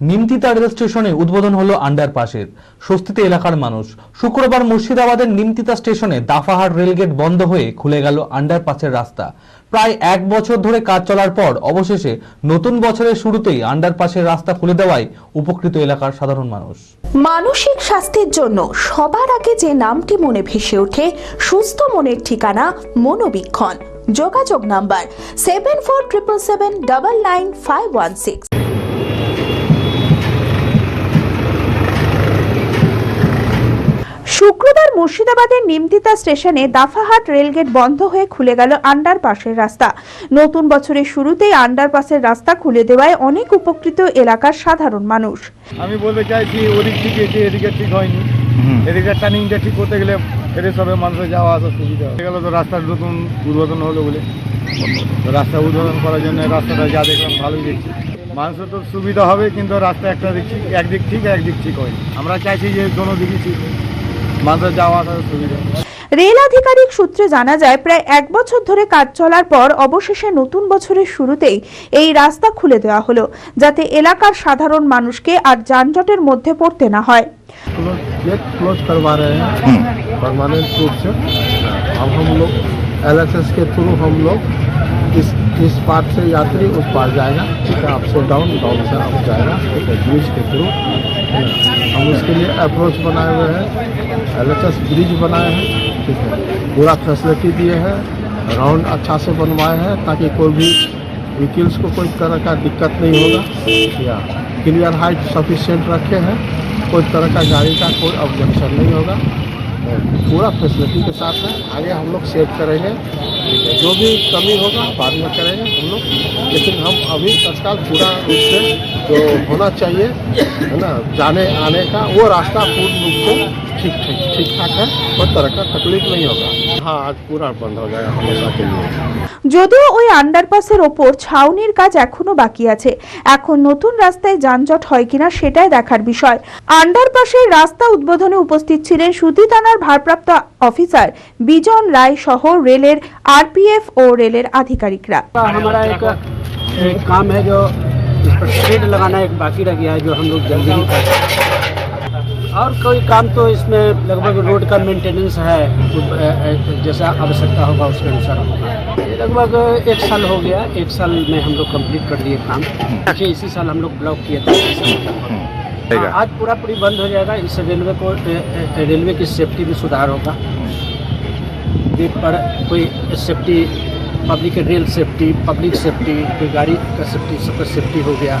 Nimtita rail স্টেশনে উদ্বোধন হলো আন্ডারপাসের স্বস্তিতে এলাকার মানুষ। শুক্রবার মুর্শিদাবাদের নিমতিতা স্টেশনে দাফাহাট রেলগেট বন্ধ হয়ে খুলে গেল আন্ডারপাসের রাস্তা। প্রায় এক বছর ধরে কাজ চলার পর অবশেষে নতুন বছরের শুরুতেই আন্ডারপাসের রাস্তা খুলে দেওয়ায় উপকৃত এলাকার সাধারণ মানুষ। মানসিক স্বাস্থ্যের জন্য সবার আগে যে নামটি মনে ভেসে ওঠে, সুস্থ মনের ঠিকানা মনোবীক্ষণ। যোগাযোগ number seven four triple seven double nine five one six শুক্রবার মুর্শিদাবাদের নিমতিতা স্টেশনে দাফাহাট রেলগেট বন্ধ হয়ে খুলে গেল আন্ডারপাসের রাস্তা। নতুন বছরের শুরুতেই আন্ডারপাসের রাস্তা খুলে দেওয়ায় অনেক উপকৃত এলাকার সাধারণ মানুষ। আমি বলতে চাইছি ওদিক থেকে যে এদিকে ঠিক হয়নি। এদিকে টার্নিংটা ঠিক করতে গেলে এদের সবে মানুষের যাওয়া আসা সুবিধা হয়ে গেল তো রাস্তার নতুন উদ্বোধন হলো বলে। রাস্তা উদ্বোধন করার জন্য রাস্তাটা যা দেখলাম ভালোই দেখছি। মানুষের তো সুবিধা হবে কিন্তু রাস্তা একটা দিক ঠিক একদিক ঠিক একদিক ঠিক হয় আমরা চাইছি যে কোনো দিকই ঠিক। মানুষের যাওয়া আসার সুবিধা রেল আধিকারিক সূত্রে জানা যায় প্রায় এক বছর ধরে কাজ চলার পর অবশেষে নতুন বছরের শুরুতেই এই রাস্তা খুলে দেওয়া হলো যাতে এলাকার সাধারণ মানুষকে আর যানজটের মধ্যে পড়তে না হয় क्लोज गेट क्लोज करवा रहे हैं परमानेंट रूप से अब हम लोग एल के थ्रू हम लोग इस इस पार्ट से यात्री उस पार जाएगा ठीक है अप से डाउन डाउन से अप जाएगा ठीक है ब्रिज के थ्रू हम उसके लिए अप्रोच बनाए हुए हैं। एल ब्रिज बनाए हैं। ठीक है। पूरा फैसिलिटी दिए हैं। राउंड अच्छा से बनवाए हैं ताकि कोई भी व्हीकिल्स को कोई तरह का दिक्कत नहीं होगा। या क्लियर हाइट सफिशियंट रखे हैं। कोई तरह का गाड़ी का कोई ऑब्जेक्शन नहीं होगा। पूरा फैसिलिटी के साथ है। आगे हम लोग सेव करेंगे। जो भी कमी होगा, बाद में करेंगे हम लोग। लेकिन हम अभी तत्काल पूरा रूप से जो होना चाहिए, है ना जाने आने का वो रास्ता पूर्ण रूप से ठीक ठीक ठीक ठाक है कोई तरह का तकलीफ नहीं होगा हाँ आज पूरा बंद हो जाएगा हमेशा के लिए যদিও ওই আন্ডারপাসের ওপর ছাউনির কাজ এখনো বাকি আছে এখন নতুন রাস্তায় যানজট হয় কিনা সেটাই দেখার বিষয় আন্ডারপাসের রাস্তা উদ্বোধনে উপস্থিত ছিলেন সুতি থানার ভারপ্রাপ্ত অফিসার বিজন রায় সহ রেলের আরপিএফ ও রেলের আধিকারিকরা का हमारा एक, एक काम है जो इस पर शेड लगाना एक बाकी रह गया है जो हम लोग जल्दी ही कर और कोई काम तो इसमें लगभग रोड का मेंटेनेंस है जैसा आवश्यकता होगा उसके अनुसार होगा लगभग एक साल हो गया एक साल में हम लोग कंप्लीट कर दिए काम। देखिए इसी साल हम लोग ब्लॉक किए थे। आज पूरा पूरी बंद हो जाएगा इससे रेलवे को रेलवे की सेफ्टी में सुधार होगा। पर कोई safety public rail safety public safety कोई गाड़ी का सेफ्टी सबका सेफ्टी हो गया।